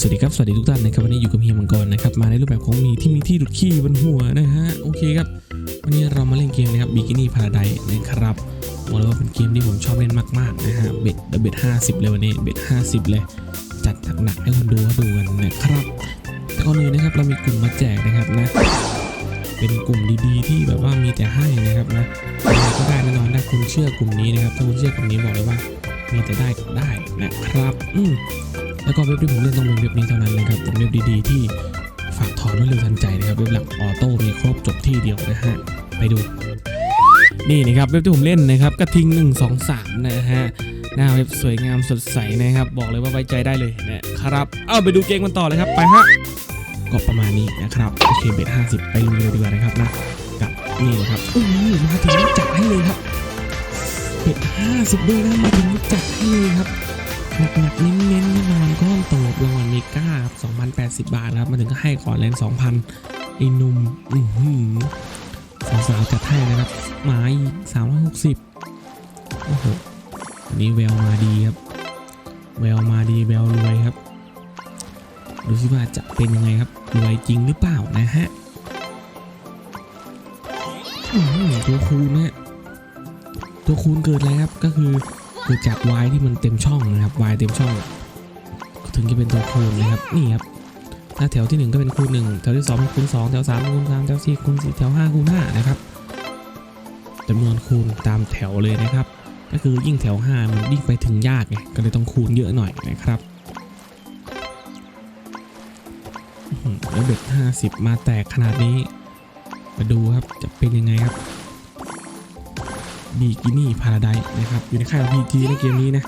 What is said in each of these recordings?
สวัสดีครับ สวัสดีทุกท่านนะครับวันนี้อยู่กับเฮียมังกรนะครับมาในรูปแบบของมีที่มีที่ดุดขี้บนหัวนะฮะโอเคครับวันนี้เรามาเล่นเกมนะครับบิกินี่พาราไดนะครับบอกเลยว่าเป็นเกมที่ผมชอบเล่นมากๆนะฮะเบ็ดเบ็ดห้าสิบเลยวันนี้เบ็ดห้าสิบเลย จัดหนักๆให้คนดูเขาดูกันนะครับแต่ก่อนอื่นนะครับเรามีกลุ่มมาแจกนะครับนะ เป็นกลุ่มดีๆ ที่แบบว่ามีแต่ให้นะครับนะไรก็ได้แน่นอนถ้าคุณเชื่อกลุ่มนี้นะครับถ้าคุณเชื่อกลุ่มนี้บอกเลยว่ามีแต่ได้กับได้นะครับ อืม แล้วก็เว็บที่ผมเล่นต้องเป็นเว็บนี้เท่านั้นนะครับเป็นเว็บดีๆที่ฝากถอนรวดเร็วทันใจนะครับเว็บหลักออโต้มีครบจบที่เดียวนะฮะไปดู นี่นะครับเว็บที่ผมเล่นนะครับกระทิง 1 2 3 นะฮะหน้าเว็บสวยงามสดใสนะครับ บอกเลยว่าไว้ใจได้เลยนะครับ เอาไปดูเกมกันต่อเลยครับไปฮะก็ประมาณนี้นะครับโอเคเบ็ด50ไปลุยเลยดีกว่านะครับนะกับนี่นะครับอู้หูมาถึงจัดให้เลยครับเป็ด50ด้วยนะมาถึงจัดให้เลยครับ หนักๆเน้นๆแน่นอนก้อนโตรางวัลเมกาครับ2,080 บาทครับมาถึงก็ให้ก่อนเลน2,000ไอ้หนุ่มอือหือสาวๆจัดให้นะครับหมาย360โอ้โหอันนี้แววมาดีครับแววมาดีแววรวยครับดูสิว่าจะเป็นยังไงครับรวยจริงหรือเปล่านะฮะอือหือตัวคูณนะฮะตัวคูณเกิดอะไรครับก็คือ เกิดจาก y ที่มันเต็มช่องนะครับ y เต็มช่อง ถึงจะเป็นตัวคูณนะครับนี่ครับถ้าแถวที่ 1 ก็เป็นคูณ1แถวที่2เป็นคูณ2แถว3คูณ3แถว4คูณ4แถว5คูณ5นะครับจำนวนคูณตามแถวเลยนะครับ ก็คือยิ่งแถว 5 มันยิ่งไปถึงยากไงก็เลยต้องคูณเยอะหน่อยนะครับหือแล้วเบ็ด50 มาแตกขนาดนี้ มาดูครับจะเป็นยังไงครับ บิกินี่พาราไดนะครับอยู่ในค่ายของ PG ในเกมนี้นะ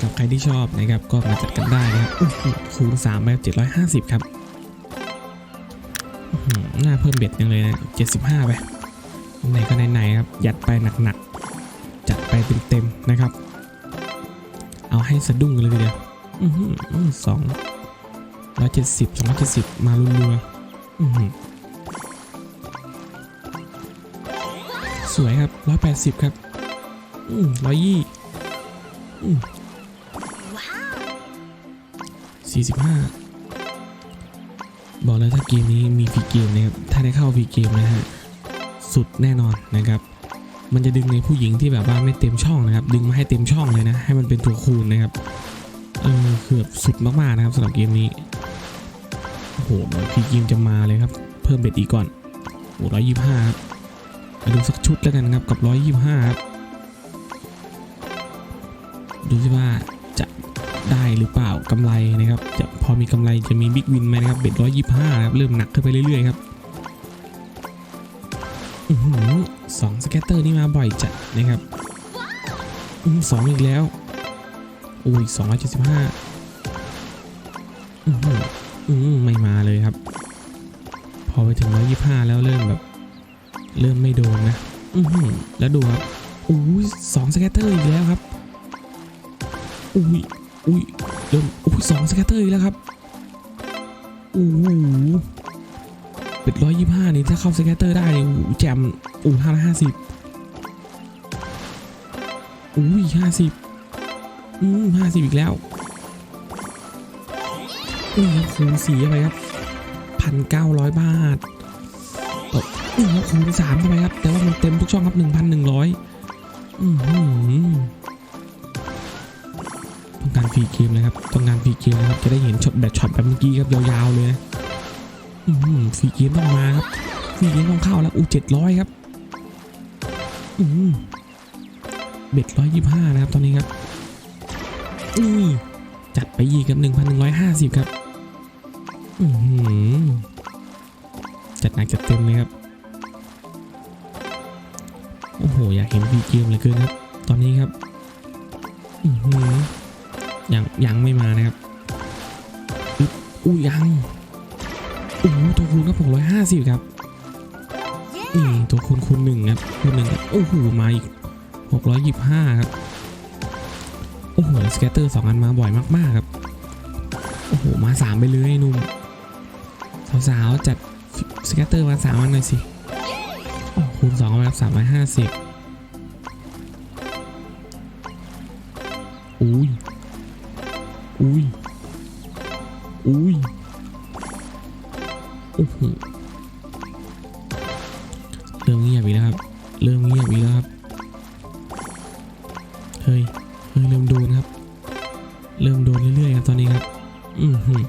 กับใครที่ชอบนะครับก็มาจัดกันได้นะครับอื้อหือคูณ3แบบ750ครับอื้อหือหน้าเพิ่มเบ็ดยังเลยนะ75ไปไหนก็ไหนๆครับยัดไปหนักๆ จัดไปเต็มๆนะครับ เอาให้สะดุ้งกันเลยทีเดียวสองร้อยเจ็ดสิบสองร้อยเจ็ดสิบมารัวๆ สวยครับ180ครับ อืมร้อยยี่อืมสี่สิบห้าบอกเลยถ้าเกมนี้มีฟรีเกมนะครับ ถ้าได้เข้าฟรีเกมนะฮะ สุดแน่นอนนะครับ มันจะดึงในผู้หญิงที่แบบว่าไม่เต็มช่องนะครับ ดึงมาให้เต็มช่องเลยนะ ให้มันเป็นตัวคูณนะครับ เออคือแบบสุดมากๆนะครับสำหรับเกมนี้ โอ้โหฟรีเกมจะมาเลยครับ เพิ่มเบ็ดอีกก่อนโอ้ร้อยยี่ห้าครับมา ดูสักชุดแล้วกันครับกับ 125 ครับ ดูสิว่าจะได้หรือเปล่ากำไรนะครับ จะพอมีกำไรจะมีบิ๊กวินไหมนะครับเบ็ด125 ครับ เริ่มหนักขึ้นไปเรื่อยๆครับอือหือสองสแกตเตอร์นี่มาบ่อยจัดนะครับอืมสองอีกแล้วโอ้ย275อือหืออืมไม่มาเลยครับ พอไปถึง125แล้วเริ่มแบบ เริ่มไม่โดนนะอือหือแล้วดูครับอุ้ยสองสแกตเตอร์อีกแล้วครับ อุ้ยอุ้ยเริ่มอุ้ยสองสแกตเตอร์อีกแล้วครับโอ้โหเป็ดร้อยยี่ห้านี่ถ้าเข้าสแกตเตอร์ได้นี่โอ้โหแจมอู้ห้าร้อยห้าสิบอุ้ยห้าสิบอืมห้าสิบอีกแล้วอุ้ยครับคูณสี่เข้าไปครับพันเก้าร้อยบาท นี่ครับคูณสามเข้าไปครับ แต่ว่ามันเต็มทุกช่องครับหนึ่งพันหนึ่งร้อยอือหือต้องการฟรีเกมเลยครับต้องการฟรีเกมนะครับ จะได้เห็นช็อตแบบช็อตแบบเมื่อกี้ครับยาวๆเลยอือหือฟรีเกมต้องมาครับฟรีเกมต้องเข้าแล้วอู้เจ็ดร้อยครับ อือเบ็ดร้อยยี่ห้านะครับตอนนี้ครับนี่จัดไปยีกครับหนึ่งพันหนึ่งร้อยห้าสิบครับ อือหือ จัดหนักจัดเต็มเลยครับ โอ้โห อยากเห็นวีเกมเลยเกินครับ ตอนนี้ครับอือหือยังยังไม่มานะครับอู้ยังโอ้ตัวคูณครับหกร้อยห้าสิบครับนี่ตัวคูณคูณหนึ่งครับคูณหนึ่งโอ้โหมาอีกหกร้อยยี่ห้าครับโอ้โหสแกตเตอร์สองอันมาบ่อยมากๆครับโอ้โหมาสามไปเลยไอ้หนุ่มสาวๆจัด สแกตเตอร์มาสามอันหน่อยสิคูณสองเอาสามร้อยห้าสิบอุ้ย อุ้ย อุ้ย โอ้โห เริ่มเงียบอีกแล้วครับ เริ่มเงียบอีกแล้วครับ เฮ้ย เฮ้ย เริ่มโดนครับ เริ่มโดนเรื่อยๆครับตอนนี้ครับ อือหือ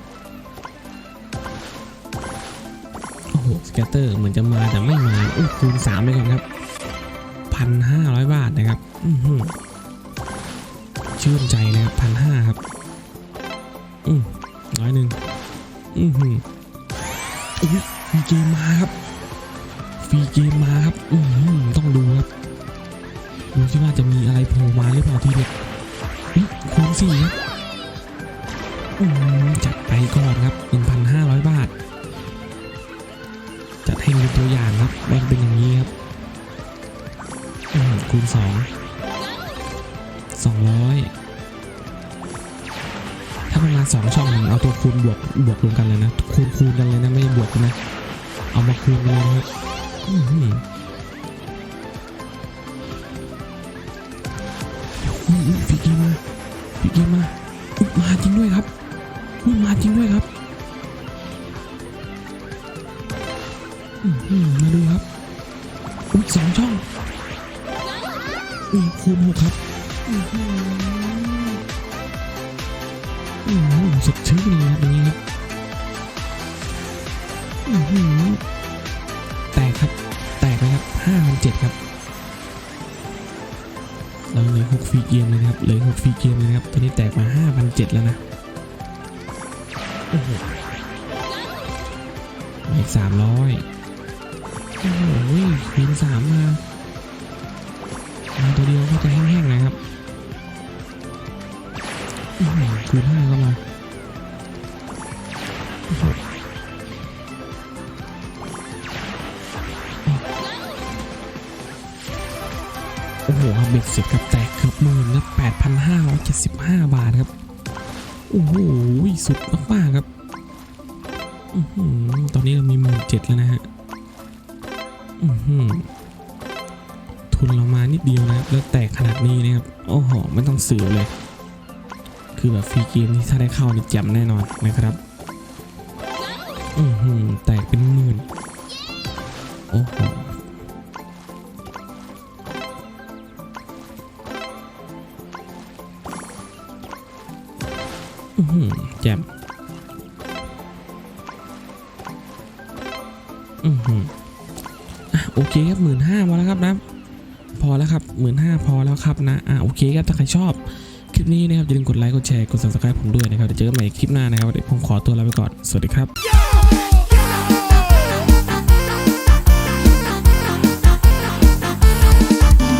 หสแกตเตอร์เหมือนจะมาแต่ไม่มาโอ้คูณสามไปก่อนครับพันห้าร้อยบาทนะครับอือหือชื่นใจนะครับพันห้าครับ อืมร้อยหนึ่งอือหืออุ้ยฟรีเกมมาครับฟรีเกมมาครับ อือหือต้องดูครับดูสิว่าจะมีอะไรโผล่มาหรือเปล่าทีเด็ดเฮ้ยคูณสี่ครับอืมจัดไปก่อนครับ1,500บาท จัดให้ดูตัวอย่างครับมันเป็นอย่างนี้ครับคูณสองสองร้อยถ้ามันมาสองช่องหนึ่งเอาตัวคูณบวกบวกรวมกันเลยนะ คูณคูณกันเลยนะไม่บวกนะ เอามาคูณกันเลยนะครับอื้อหืออุ้ยอุ้ยพี่เกมมาพี่เกมมามาจริงด้วยครับมาจริงด้วยครับ มาดูครับสองช่องอุ้ยคูณหกครับอื้อหืออื้อหือสดชื่นเลยครับนี้ครับอื้อหือแตกครับ แตกไปครับห้าพันเจ็ดครับเราเหลือหกฟรีเกมเลยนะครับเหลือหกฟรีเกมเลยนะครับ ตอนนี้แตกมาห้าพันเจ็ดแล้วนะโอ้โหอีกสามร้อย โอ้โหคูณสามมามาตัวเดียวก็จะแห้งๆนะครับอื้อหือคูณห้ามาโอ้โหโอ้โหครับเบ็ดเสร็จครับแตกเกือบหมื่นนะแปดพันห้าร้อยเจ็ดสิบห้าบาทครับ โอ้โห สุดมากๆครับอตอนนี้เรามีหมื่นเจ็ดแล้วนะฮะ ทุนเรามานิดเดียวนะครับ แล้วแตกขนาดนี้นะครับ โอ้โห ไม่ต้องเสืบเลย คือแบบฟรีเกมที่ถ้าได้เข้านี่แจ่มแน่นอนนะครับอือหือแตกเป็นหมื่น โอ้โหอื้อหือแจ่มอือหืออะ โอเคครับหมื่นห้าพอแล้วครับนะพอแล้วครับหมื่นห้าพอแล้วครับนะอะโอเคครับถ้าใครชอบคลิปนี้นะครับอย่าลืมกดไลค์กดแชร์กด subscribe ผมด้วยนะครับเดี๋ยวเจอกันใหม่คลิปหน้านะครับเดี๋ยวผมขอตัวลาไปก่อนสวัสดีครับ